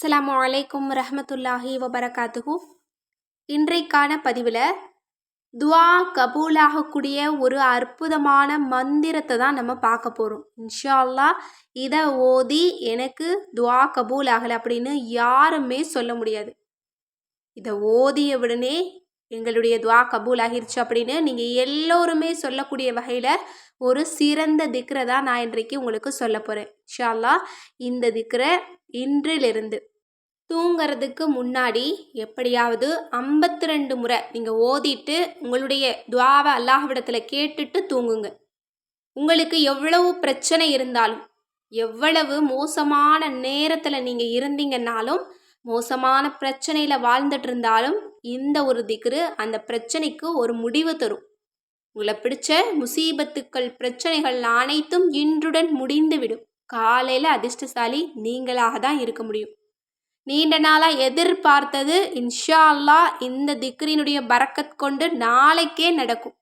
அஸ்லாம் அலைக்கும் ரஹமத்துல்லாஹி வபரகாத்துஹு. இன்றைக்கான பதிவில் துவா கபூலாகக்கூடிய ஒரு அற்புதமான மந்திரத்தை தான் நம்ம பார்க்க போகிறோம் இன்ஷா அல்லாஹ் இதை ஓதி எனக்கு துவா கபூல் ஆகலை அப்படின்னு யாருமே சொல்ல முடியாது. இதை ஓதிய உடனே எங்களுடைய துவா கபூல் ஆகிருச்சு அப்படின்னு நீங்கள் எல்லோருமே சொல்லக்கூடிய வகையில் ஒரு சிறந்த திக்ரை தான் நான் இன்றைக்கு உங்களுக்கு சொல்ல போகிறேன் இன்ஷா இந்த திக்ரை இன்றிலிருந்து தூங்கிறதுக்கு முன்னாடி எப்படியாவது ஐம்பத்தி ரெண்டு முறை நீங்கள் ஓதிட்டு உங்களுடைய துவாவை அல்லாஹ்விடத்தில் கேட்டுட்டு தூங்குங்க. உங்களுக்கு எவ்வளவு பிரச்சனை இருந்தாலும் எவ்வளவு மோசமான நேரத்தில் நீங்கள் இருந்தீங்கன்னாலும் மோசமான பிரச்சனையில் வாழ்ந்துட்டு இருந்தாலும் இந்த ஒரு திக்ரு அந்த பிரச்சனைக்கு ஒரு முடிவு தரும். உங்களை பிடிச்ச முசீபத்துக்கள் பிரச்சனைகள் அனைத்தும் இன்றுடன் முடிந்துவிடும் காலையில் அதிர்ஷ்டசாலி நீங்களாக தான் இருக்க முடியும். நீண்ட நாளாக எதிர்பார்த்தது இன்ஷா அல்லா இந்த திக்ரினுடைய பறக்கத் கொண்டு நாளைக்கே நடக்கும்.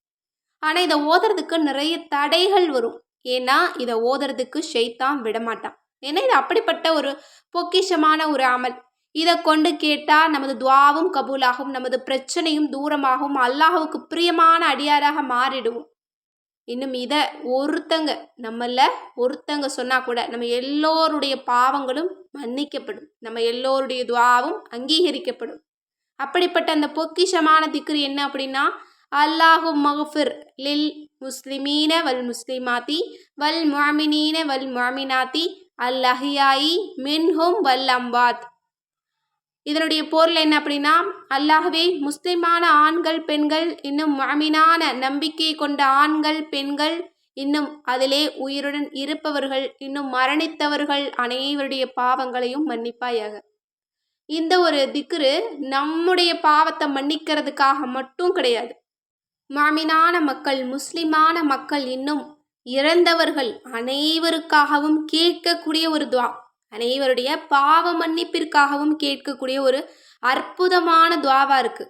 ஆனால் இதை ஓதுறதுக்கு நிறைய தடைகள் வரும். ஏன்னா இதை ஓதுறதுக்கு ஷெய்தான் விடமாட்டான். ஏன்னா இது அப்படிப்பட்ட ஒரு பொக்கிஷமான ஒரு அமல். இதை கொண்டு கேட்டால் நமது துவாவும் கபூலாகும் நமது பிரச்சனையும் தூரமாகும் அல்லாஹுக்கு பிரியமான அடியாராக மாறிடுவோம். இன்னும் இதை ஒருத்தங்க நம்மள ஒருத்தங்க சொன்னால் கூட நம்ம எல்லோருடைய பாவங்களும் மன்னிக்கப்படும். நம்ம எல்லோருடைய துவாவும் அங்கீகரிக்கப்படும். அப்படிப்பட்ட அந்த பொக்கிஷமான திக்ரு என்ன அப்படின்னா அல்லாஹு மஹஃபிர் லில் முஸ்லிமீன வல் முஸ்லிமாத்தி வல் மாமினீன வல் மாமினாத்தி அல் அஹியாயி மின்ஹும் வல் அம்பாத் இதனுடைய பொருள் என்ன அப்படின்னா அல்லாஹவே முஸ்லிமான ஆண்கள் பெண்கள் இன்னும் மாமினான நம்பிக்கை கொண்ட ஆண்கள் பெண்கள் இன்னும் அதிலே உயிருடன் இருப்பவர்கள் இன்னும் மரணித்தவர்கள் அனைவருடைய பாவங்களையும் மன்னிப்பாயாக. இந்த ஒரு திக்ரு நம்முடைய பாவத்தை மன்னிக்கிறதுக்காக மட்டும் கிடையாது. மாமினான மக்கள் முஸ்லிமான மக்கள் இன்னும் இறந்தவர்கள் அனைவருக்காகவும் கேட்கக்கூடிய ஒரு துவா அனைவருடைய பாவ மன்னிப்பிற்காகவும் கேட்கக்கூடிய ஒரு அற்புதமான துவாவா இருக்கு.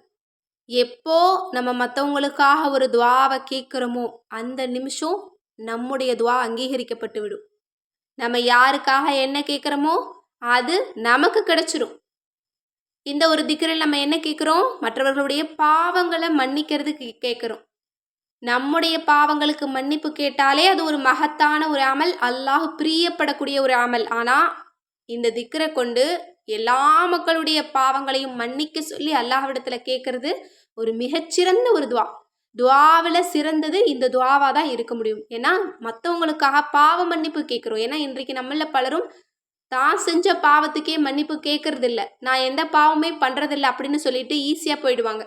எப்போ நம்ம மற்றவங்களுக்காக ஒரு துவாவை கேட்குறோமோ அந்த நிமிஷம் நம்முடைய துவா அங்கீகரிக்கப்பட்டு விடும். நம்ம யாருக்காக என்ன கேட்குறோமோ அது நமக்கு கிடைச்சிரும். இந்த ஒரு திக்கரில் நம்ம என்ன கேட்குறோம்? மற்றவர்களுடைய பாவங்களை மன்னிக்கிறதுக்கு கேட்குறோம். நம்முடைய பாவங்களுக்கு மன்னிப்பு கேட்டாலே அது ஒரு மகத்தான ஒரு அமல் அல்லாஹ் பிரியப்படக்கூடிய ஒரு அமல். ஆனால் இந்த திக்கரை கொண்டு எல்லா மக்களுடைய பாவங்களையும் மன்னிக்க சொல்லி அல்லாஹ்விடத்தில் கேட்கறது ஒரு மிகச்சிறந்த ஒரு துவா. துவாவில் சிறந்தது இந்த துவாவாக தான் இருக்க முடியும். ஏன்னா மற்றவங்களுக்காக பாவ மன்னிப்பு கேட்குறோம். ஏன்னா இன்றைக்கு நம்மள பலரும் தான் செஞ்ச பாவத்துக்கே மன்னிப்பு கேட்கறதில்ல. நான் எந்த பாவமே பண்ணுறதில்ல அப்படின்னு சொல்லிட்டு ஈஸியாக போயிடுவாங்க.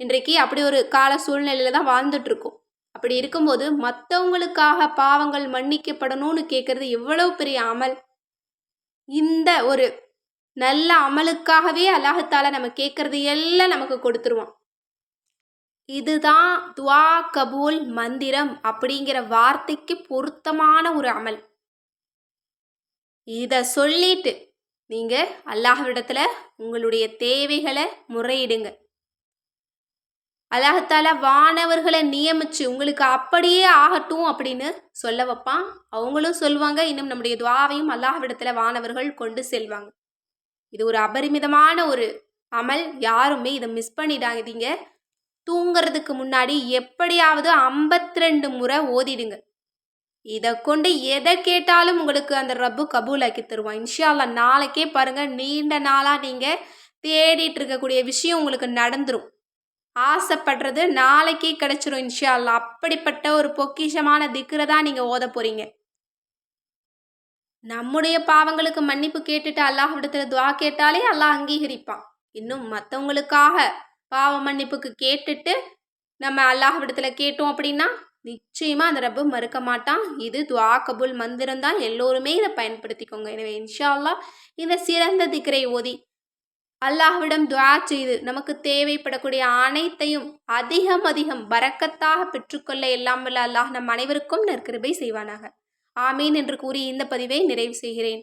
இன்றைக்கு அப்படி ஒரு கால சூழ்நிலையில தான் வாழ்ந்துட்டுருக்கோம் அப்படி இருக்கும்போது மற்றவங்களுக்காக பாவங்கள் மன்னிக்கப்படணும்னு கேட்கறது எவ்வளவு பெரிய அமல். இந்த ஒரு நல்ல அமலுக்காகவே அல்லாஹத்தால நம்ம கேட்கறது எல்லாம் நமக்கு கொடுத்துருவான். இதுதான் துவா கபூல் மந்திரம் அப்படிங்கிற வார்த்தைக்கு பொருத்தமான ஒரு அமல். இதை சொல்லிட்டு நீங்கள் அல்லாஹ்விடத்தில் உங்களுடைய தேவைகளை முறையிடுங்க. அல்லாஹத்தால வானவர்களை நியமிச்சு உங்களுக்கு அப்படியே ஆகட்டும் அப்படின்னு சொல்ல வைப்பான். அவங்களும் சொல்லுவாங்க இன்னும் நம்முடைய துவாவையும் அல்லாஹ்விடத்தில் வானவர்கள் கொண்டு செல்வாங்க. இது ஒரு அபரிமிதமான ஒரு அமல். யாருமே இதை மிஸ் பண்ணிடாதீங்க. தூங்கிறதுக்கு முன்னாடி எப்படியாவது ஐம்பத்தி ரெண்டு முறை ஓதிடுங்க. இதை கொண்டு எதை கேட்டாலும் உங்களுக்கு அந்த ரப்பு கபூலாக்கி தருவான். இன்ஷால்லா நாளைக்கே பாருங்கள் நீண்ட நாளாக நீங்கள் தேடிட்டு இருக்கக்கூடிய விஷயம் உங்களுக்கு நடந்துடும் ஆசைப்படுறது நாளைக்கே கிடைச்சிரும் இன்ஷா அப்படிப்பட்ட ஒரு பொக்கிஷமான திக்கரை தான் நீங்கள் ஓத போகிறீங்க நம்முடைய பாவங்களுக்கு மன்னிப்பு கேட்டுட்டு அல்லாஹ் விடத்துல துவா கேட்டாலே அல்லாஹ் அங்கீகரிப்பான். இன்னும் மற்றவங்களுக்காக பாவ மன்னிப்புக்கு கேட்டுட்டு நம்ம அல்லாஹ்விடத்தில் கேட்டோம் அப்படின்னா நிச்சயமாக அந்த ரப்பு மறுக்க மாட்டான். இது துவா கபுல் மந்திரம் தான். எல்லோருமே இதை பயன்படுத்திக்கோங்க. எனவே இன்ஷா அல்லா இந்த சிறந்த திக்கரை ஓதி அல்லாஹ்விடம் துவா செய்து நமக்கு தேவைப்படக்கூடிய அனைத்தையும் அதிகம் அதிகம் பறக்கத்தாக பெற்றுக்கொள்ள எல்லாம் வல்ல அல்லாஹ் நம் அனைவருக்கும் நற்கிருபை செய்வானாக. ஆமீன் என்று கூறி இந்த பதிவை நிறைவு செய்கிறேன்.